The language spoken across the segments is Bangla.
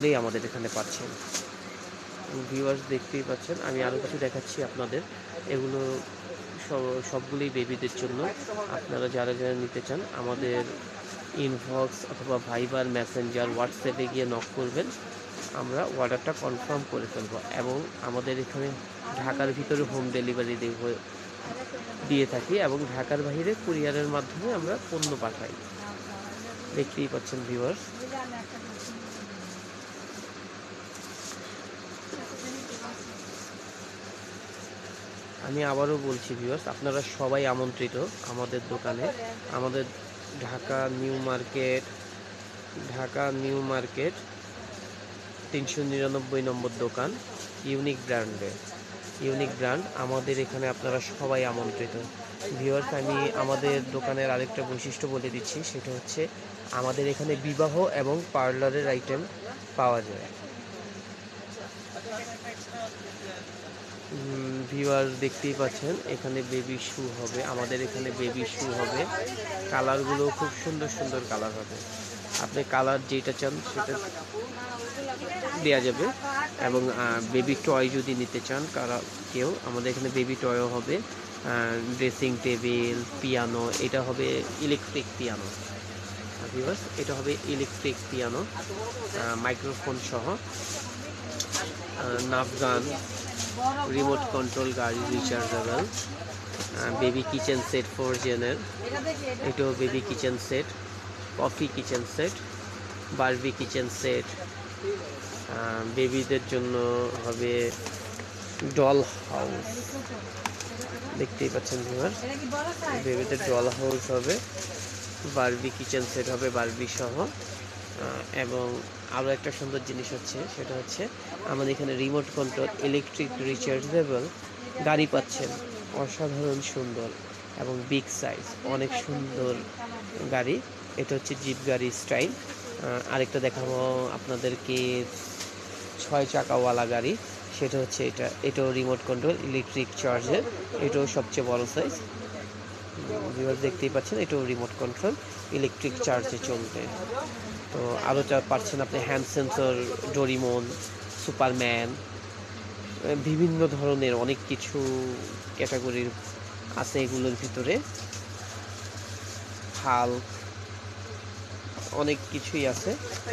সবগুলোই আমাদের এখানে পাচ্ছেন। ভিউয়ার্স দেখতেই পাচ্ছেন, আমি আরও কিছু দেখাচ্ছি আপনাদের। এগুলো সব সবগুলোই বেবিদের জন্য। আপনারা যারা যারা নিতে চান, আমাদের ইনবক্স অথবা ভাইবার মেসেঞ্জার হোয়াটসঅ্যাপে গিয়ে নক করবেন। আমরা অর্ডারটা কনফার্ম করে ফেলব এবং আমাদের এখানে ঢাকার ভিতরে হোম ডেলিভারি দিয়ে থাকি এবং ঢাকার বাইরে কুরিয়ারের মাধ্যমে আমরা পণ্য পাঠাই। দেখতেই পাচ্ছেন ভিউয়ার্স আমি আবারও বলছি ভিউয়ার্স আপনারা সবাই আমন্ত্রিত আমাদের দোকানে। আমাদের Dhaka new market, Dhaka new market, তিনশো নিরানব্বই নম্বর দোকান, ইউনিক ব্র্যান্ডে। ইউনিক ব্র্যান্ড, আমাদের এখানে আপনারা সবাই আমন্ত্রিত। ভিউয়ার্স আমি আমাদের দোকানের আরেকটা বৈশিষ্ট্য বলে দিচ্ছি, সেটা হচ্ছে আমাদের এখানে বিবাহ এবং পার্লারের আইটেম পাওয়া যায়। ভিউয়ার দেখতেই পাচ্ছেন, এখানে বেবি শু হবে, আমাদের এখানে বেবি শু হবে। কালারগুলো খুব সুন্দর সুন্দর কালার হবে। আপনি কালার যেটা চান সেটা দেওয়া যাবে। এবং বেবি টয় যদি নিতে চান, কারা কেউ, আমাদের এখানে বেবি টয়ও হবে। ড্রেসিং টেবিল পিয়ানো এটা হবে ইলেকট্রিক পিয়ানো ভিউয়ার্স এটা হবে ইলেকট্রিক পিয়ানো মাইক্রোফোন সহ। নাফগান রিমোট কন্ট্রোল গাড়ি rechargeable baby kitchen set four জেনের এটাও baby kitchen set coffee kitchen set Barbie kitchen set বেবিদের জন্য হবে ডল হাউস দেখতেই পাচ্ছেন ভিউয়ার বেবিদের ডল হাউস হবে বার্বি কিচেন সেট হবে বার্বি সহ। এবং আরও একটা সুন্দর জিনিস হচ্ছে, সেটা হচ্ছে আমাদের এখানে রিমোট কন্ট্রোল ইলেকট্রিক রিচার্জেবল গাড়ি পাচ্ছেন। অসাধারণ সুন্দর এবং বিগ সাইজ অনেক সুন্দর গাড়ি। এটা হচ্ছে জিপ গাড়ি স্টাইল আরেকটা দেখাবো আপনাদেরকে, ছয় চাকাওয়ালা গাড়ি। সেটা হচ্ছে এটা, এটাও রিমোট কন্ট্রোল ইলেকট্রিক চার্জের এটাও সবচেয়ে বড় সাইজ দেখতেই পাচ্ছেন, এটাও রিমোট কন্ট্রোল ইলেকট্রিক চার্জে চলবে। তো আরও পাচ্ছেন আপনি হ্যান্ড সেন্সর ডোরিমন সুপারম্যান বিভিন্ন ধরনের অনেক কিছু ক্যাটাগরির আছে এগুলোর ভিতরে। হাল অনেক কিছুই আছে।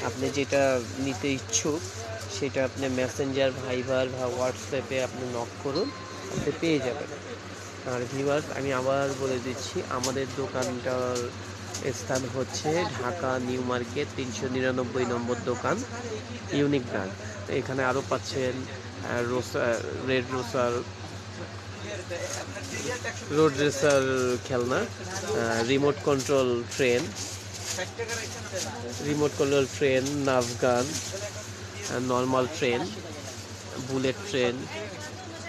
আপনি যেটা নিতে ইচ্ছুক, সেটা আপনি মেসেঞ্জার ভাইবার বা হোয়াটসঅ্যাপে আপনি নক করুন, আপনি পেয়ে যাবেন। আর ভিউয়ার্স আমি আবার বলে দিচ্ছি, আমাদের দোকানটার স্থান হচ্ছে ঢাকা, নিউ মার্কেট, তিনশো নিরানব্বই নম্বর দোকান, ইউনিক ব্র্যান্ড। এখানে আরও পাচ্ছেন রোসা রেড রোসার, রোড রেসার খেলনা remote control train, remote control train নাভগান normal train, bullet train,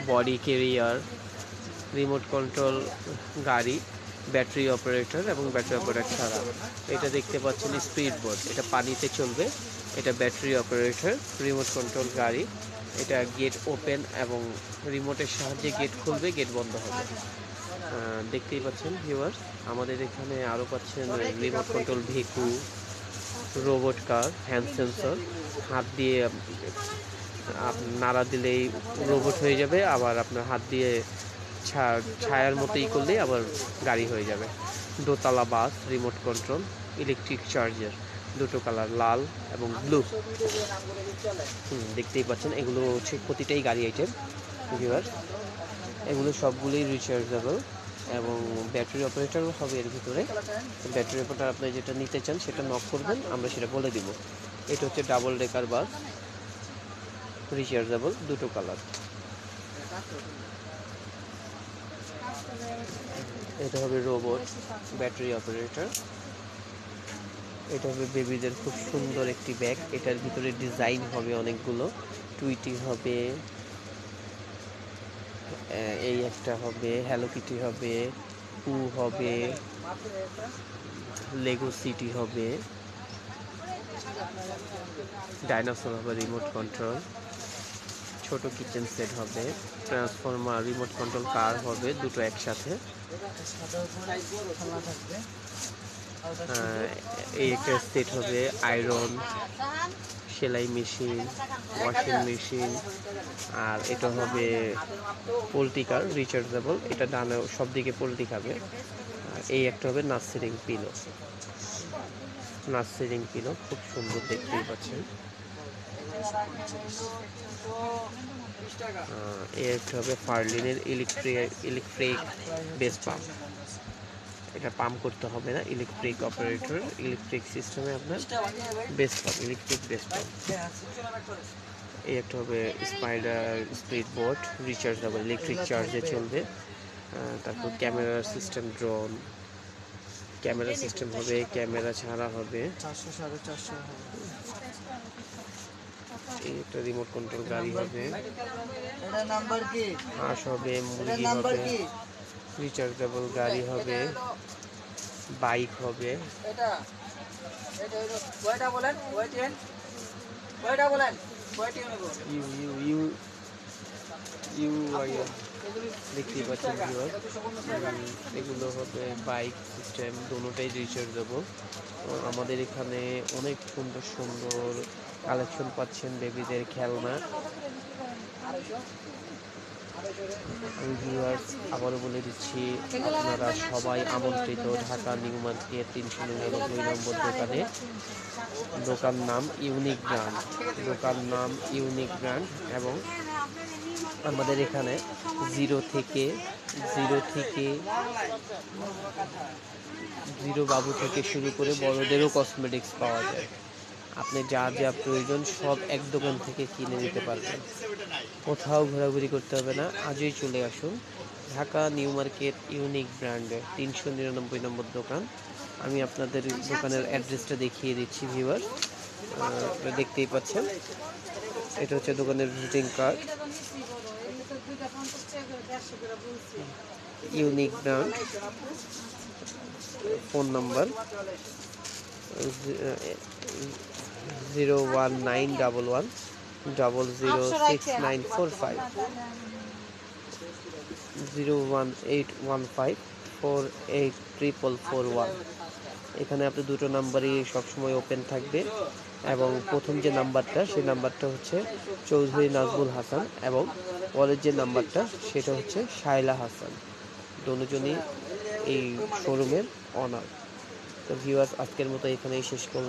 body carrier remote control গাড়ি। ব্যাটারি অপারেটর এবং ব্যাটারি অপারেটর ছাড়া। এটা দেখতে পাচ্ছেন স্পিড বোর্ড এটা পানিতে চলবে। এটা ব্যাটারি অপারেটর রিমোট কন্ট্রোল গাড়ি। এটা গেট ওপেন এবং রিমোটের সাহায্যে গেট খুলবে গেট বন্ধ হবে। দেখতেই পাচ্ছেন ভিউয়ার্স আমাদের এখানে আরও পাচ্ছেন রিমোট কন্ট্রোল ভেকু রোবট কার হ্যান্ড সেন্সর হাত দিয়ে নাড়া দিলেই রোবট হয়ে যাবে, আবার আপনার হাত দিয়ে ছায়ার মতোই করলেই আবার গাড়ি হয়ে যাবে। দোতলা bus remote control electric charger দুটো কালার লাল এবং ব্লু হুম, দেখতেই পাচ্ছেন, এগুলো হচ্ছে প্রতিটাই গাড়ি আইটেম এগুলো সবগুলোই রিচার্জেবল এবং ব্যাটারি অপারেটরও হবে এর ভিতরে। ব্যাটারি অপারেটর আপনি যেটা নিতে চান, সেটা নক করবেন, আমরা সেটা বলে দিব। এটা হচ্ছে ডাবল ডেকার বাস রিচার্জেবল দুটো কালার এটা হবে রোবট ব্যাটারি অপারেটর এটা হবে বেবিদের খুব সুন্দর একটি ব্যাগ এটার ভিতরে ডিজাইন হবে অনেকগুলো। টুইটি হবে এই একটা হবে হ্যালো কিটি হবে পু হবে লেগো সিটি হবে। ডাইনোসর হবে রিমোট কন্ট্রোল ছোট কিচেন সেট হবে ট্রান্সফরমার রিমোট কন্ট্রোল কার হবে, দুটো একসাথে। এই একটা সেট হবে আয়রন সেলাই মেশিন ওয়াশিং মেশিন আর এটা হবে পোলট্রি কার রিচার্জেবল এটা ডানে সব দিকে পোলট্রি খাবে। এই একটা হবে নার্সিরিং পিলো নার্সিরিং পিলো খুব সুন্দর দেখতেই পাচ্ছেন। একটা হবে ফার্লিনের ইলেকট্রিক ইলেকট্রিক বেস পাম্প। এটা পাম্প করতে হবে না, ইলেকট্রিক অপারেটর, ইলেকট্রিক সিস্টেমে আপনার base pump, electric base pump. এই একটা হবে spider speed board rechargeable electric চার্জে চলবে। তারপর camera system, drone. Camera system হবে, ক্যামেরা ছাড়া হবে। চারশো সাড়ে চারশো একটা রিমোট কন্ট্রোল গাড়ি হবে। এটা নাম্বার কি? হাঁস হবে এটা মুরগি হবে। রিচার্জেবল গাড়ি হবে। বাইক হবে। এটা। এটা কয়টা বলেন? কয়টেন কয়টা বলেন? কয়টি ইউ ইউ ইউ ইউ আইয়া দেখতেই পাচ্ছেন এগুলো হবে বাইক সিস্টেম দুটোটাই রিচার্জেবল আমাদের এখানে অনেক সুন্দর সুন্দর কালেকশন পাচ্ছেন বেবিদের খেলনা। আবারও বলে দিচ্ছি, আপনারা সবাই আমন্ত্রিত ঢাকা নিউ মার্কেট তিনশো নিরানব্বই নম্বর দোকানে। দোকান নাম ইউনিক ব্র্যান্ড। দোকান নাম ইউনিক ব্র্যান্ড এবং আমাদের এখানে জিরো থেকে জিরো থেকে, জিরো বাবু থেকে শুরু করে বড়দেরও কসমেটিক্স পাওয়া যায়। আপনি যা যা প্রয়োজন সব এক দোকান থেকে কিনে নিতে পারবেন। কোথাও ঘোরাঘুরি করতে হবে না, আজই চলে আসুন। ঢাকা নিউ মার্কেট ইউনিক ব্র্যান্ডের তিনশো নিরানব্বই নম্বর দোকান। আমি আপনাদের দোকানের অ্যাড্রেসটা দেখিয়ে দিচ্ছি ভিউয়ার দেখতেই পাচ্ছেন। এটা হচ্ছে দোকানের visiting card unique brand. Phone number. Zero one nine double one double zero six nine four five zero one eight one five four eight triple four one এখানে আপনি দুটো নাম্বারই সবসময় ওপেন থাকবে এবং প্রথম যে নাম্বারটা, সেই নাম্বারটা হচ্ছে চৌধুরী নাজমুল হাসান এবং পরের যে নাম্বারটা, সেটা হচ্ছে শায়লা হাসান। দুজনই এই শোরুমের অনার তো ভিউয়ার্স আজকের মতো এখানেই শেষ করলাম।